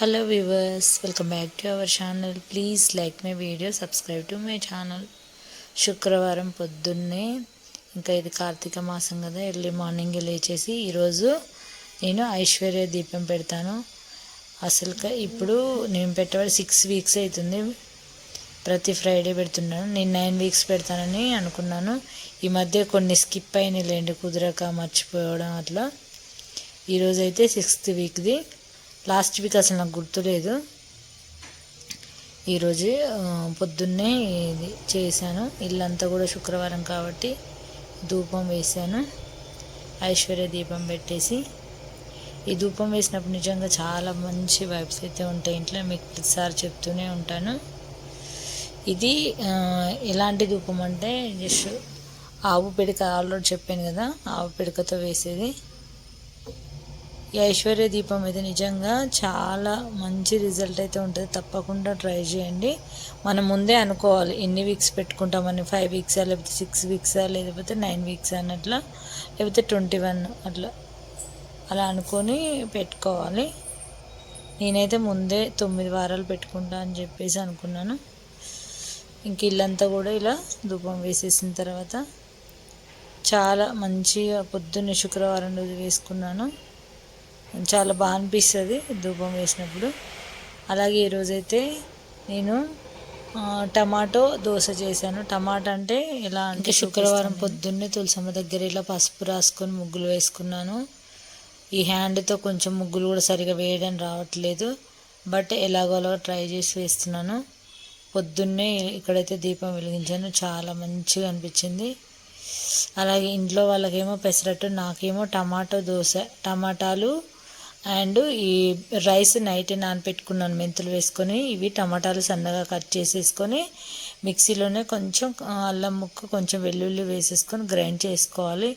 Hello viewers welcome back to our channel please like my video subscribe to my channel శుక్రవారం పొద్దున్నే ఇంకా ఇది కార్తీక మాసం కదా ఎర్లీ మార్నింగ్ లేచేసి ఈరోజు నేను ఐశ్వర్య దీపం పెడతాను. అసలు ఇప్పుడు నేను పెట్టబడి సిక్స్ వీక్స్ అవుతుంది ప్రతి ఫ్రైడే పెడుతున్నాను. నేను నైన్ వీక్స్ పెడతానని అనుకున్నాను. ఈ మధ్య కొన్ని స్కిప్ అయినాయి లేండి కుదరక మర్చిపోవడం అట్లా. ఈరోజైతే సిక్స్త్ వీక్ది లాస్ట్ వీక్ అసలు నాకు గుర్తులేదు. ఈరోజు పొద్దున్నే ఇది చేశాను. ఇల్లంతా కూడా శుక్రవారం కాబట్టి ధూపం వేశాను. ఐశ్వర్య దీపం పెట్టేసి. ఈ ధూపం వేసినప్పుడు నిజంగా చాలా మంచి వైబ్స్ అయితే ఉంటాయి ఇంట్లో. మీకు ప్రతిసారి చెప్తూనే ఉంటాను. ఇది ఎలాంటి ధూపం అంటే జస్ట్ ఆవు పిడక ఆల్రెడీ చెప్పాను కదా ఆవు పిడకతో వేసేది. ఐశ్వర్య దీపం అయితే నిజంగా చాలా మంచి రిజల్ట్ అయితే ఉంటుంది. తప్పకుండా ట్రై చేయండి. మనం ముందే అనుకోవాలి ఎన్ని వీక్స్ పెట్టుకుంటామని ఫైవ్ వీక్సా లేకపోతే సిక్స్ వీక్సా లేకపోతే నైన్ వీక్స్ అని అట్లా లేకపోతే ట్వంటీ వన్ అట్లా అలా అనుకొని పెట్టుకోవాలి. నేనైతే ముందే తొమ్మిది వారాలు పెట్టుకుంటా అని చెప్పేసి అనుకున్నాను. ఇంక ఇల్లంతా కూడా ఇలా ధూపం వేసేసిన తర్వాత చాలా మంచిగా పొద్దున్నే శుక్రవారం రోజు వేసుకున్నాను. చాలా బాగా అనిపిస్తుంది ధూపం వేసినప్పుడు. అలాగే ఈరోజైతే నేను టమాటో దోశ చేశాను. టమాటా అంటే ఎలా అంటే శుక్రవారం పొద్దున్నే తులసమ్మ దగ్గర ఇలా పసుపు రాసుకొని ముగ్గులు వేసుకున్నాను. ఈ హ్యాండ్తో కొంచెం ముగ్గులు కూడా సరిగా వేయడం రావట్లేదు. బట్ ఎలాగోలా ట్రై చేసి వేస్తున్నాను. పొద్దున్నే ఇక్కడైతే దీపం వెలిగించాను. చాలా మంచిగా అనిపించింది. అలాగే ఇంట్లో వాళ్ళకేమో పెసరట్టు నాకేమో టమాటో దోశ టమాటాలు అండ్ ఈ రైస్ నైట్ నానపెట్టుకున్నాను మెంతులు వేసుకొని ఇవి టమాటాలు సన్నగా కట్ చేసేసుకొని మిక్సీలోనే కొంచెం అల్లం ముక్క కొంచెం వెల్లుల్లి వేసేసుకొని గ్రైండ్ చేసుకోవాలి.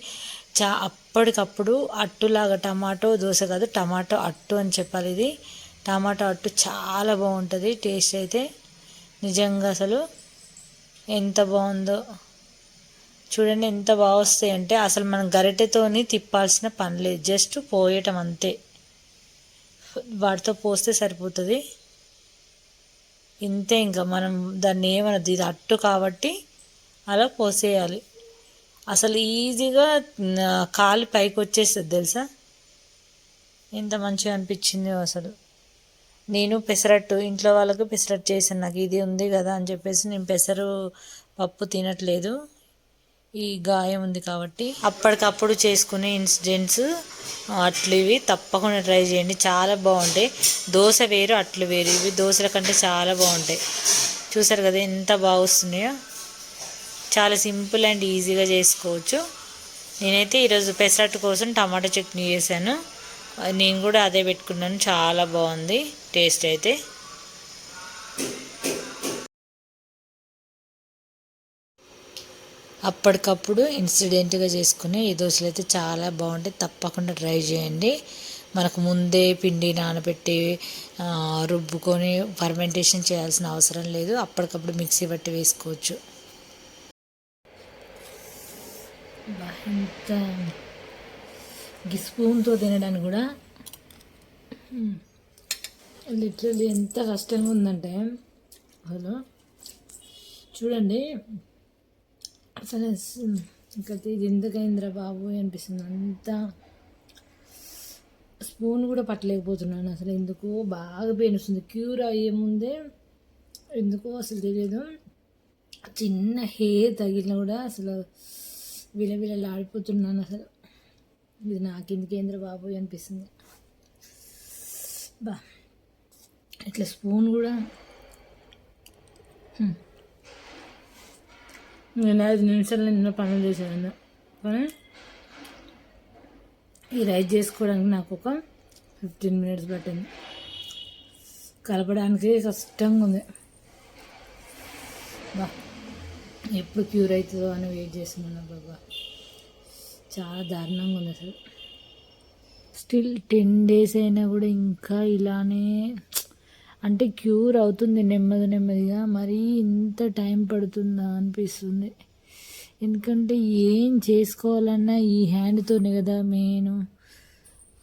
చా అప్పటికప్పుడు అట్టులాగా టమాటో దోశ కాదు టమాటో అట్టు అని చెప్పాలి ఇది. టమాటో అట్టు చాలా బాగుంటుంది టేస్ట్ అయితే నిజంగా అసలు ఎంత బాగుందో. చూడండి ఎంత బాగా వస్తాయి అంటే అసలు మనం గరిటెతోని తిప్పాల్సిన పని లేదు జస్ట్ పోయటం అంతే. వాటితో పోస్తే సరిపోతుంది. ఇంతే ఇంకా మనం దాన్ని ఏమనద్దు. ఇది అట్టు కాబట్టి అలా పోసేయాలి. అసలు ఈజీగా కాలు పైకి వచ్చేస్తుంది తెలుసా? ఎంత మంచిగా అనిపించింది అసలు. నేను పెసరట్టు ఇంట్లో వాళ్ళకి పెసరట్టు చేశాను. నాకు ఇది ఉంది కదా అని చెప్పేసి నేను పెసరు పప్పు తినట్లేదు. ఈ గాయం ఉంది కాబట్టి అప్పటికప్పుడు చేసుకునే ఇన్సిడెంట్స్ అట్లు ఇవి తప్పకుండా ట్రై చేయండి. చాలా బాగుంటాయి. దోశ వేరు అట్లు వేరు. ఇవి దోశల కంటే చాలా బాగుంటాయి. చూసారు కదా ఎంత బాగుస్తున్నాయో చాలా సింపుల్ అండ్ ఈజీగా చేసుకోవచ్చు. నేనైతే ఈరోజు పెసరట్టు కోసం టమాటా చట్నీ చేశాను. నేను కూడా అదే పెట్టుకున్నాను. చాలా బాగుంది. టేస్ట్ అయితే. అప్పటికప్పుడు ఇన్సిడెంట్గా చేసుకుని ఈ దోశలు అయితే చాలా బాగుంటాయి. తప్పకుండా ట్రై చేయండి. మనకు ముందే పిండి నానబెట్టి రుబ్బుకొని ఫర్మెంటేషన్ చేయాల్సిన అవసరం లేదు. అప్పటికప్పుడు మిక్సీ బట్టి వేసుకోవచ్చు. ఇంత స్పూన్తో తినడానికి కూడా లిటరల్లీ ఎంత కష్టంగా ఉందంటే హలో చూడండి. అసలు ఇంకా ఇది ఎందుకైందిరా బాబు అనిపిస్తుంది. అంతా స్పూన్ కూడా పట్టలేకపోతున్నాను అసలు ఎందుకో బాగా పెయిన్ వస్తుంది. క్యూర్ అయ్యే ముందే ఎందుకో అసలు తెలియదు. చిన్న హెయిర్ తగిలినా కూడా అసలు విలవిలలాడిపోతున్నాను అసలు. ఇది నాకెందుకేంద్ర బాబు అనిపిస్తుంది. బా ఇట్లా స్పూన్ కూడా నేను ఐదు నిమిషాలు నిన్న పనులు చేశాను కానీ ఈ రైస్ చేసుకోవడానికి నాకు ఒక ఫిఫ్టీన్ మినిట్స్ పట్టింది. కలపడానికి కష్టంగా ఉంది. బా ఎప్పుడు క్యూర్ అవుతుందో అని వెయిట్ చేస్తున్నాను బాబా. చాలా దారుణంగా ఉంది అసలు. స్టిల్ టెన్ డేస్ అయినా కూడా ఇంకా ఇలానే అంటే క్యూర్ అవుతుంది నెమ్మది నెమ్మదిగా. మరీ ఇంత టైం పడుతుందా అనిపిస్తుంది. ఎందుకంటే ఏం చేసుకోవాలన్నా ఈ హ్యాండ్తోనే కదా మెయిన్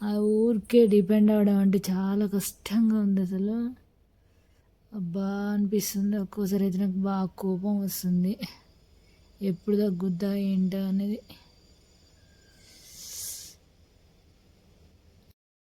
ఆ ఊరికే డిపెండ్ అవ్వడం అంటే చాలా కష్టంగా ఉంది అసలు. అబ్బా అనిపిస్తుంది. ఒక్కోసారి అయితే నాకు బాగా కోపం వస్తుంది. ఎప్పుడు తగ్గుద్దా ఏంటో అనేది.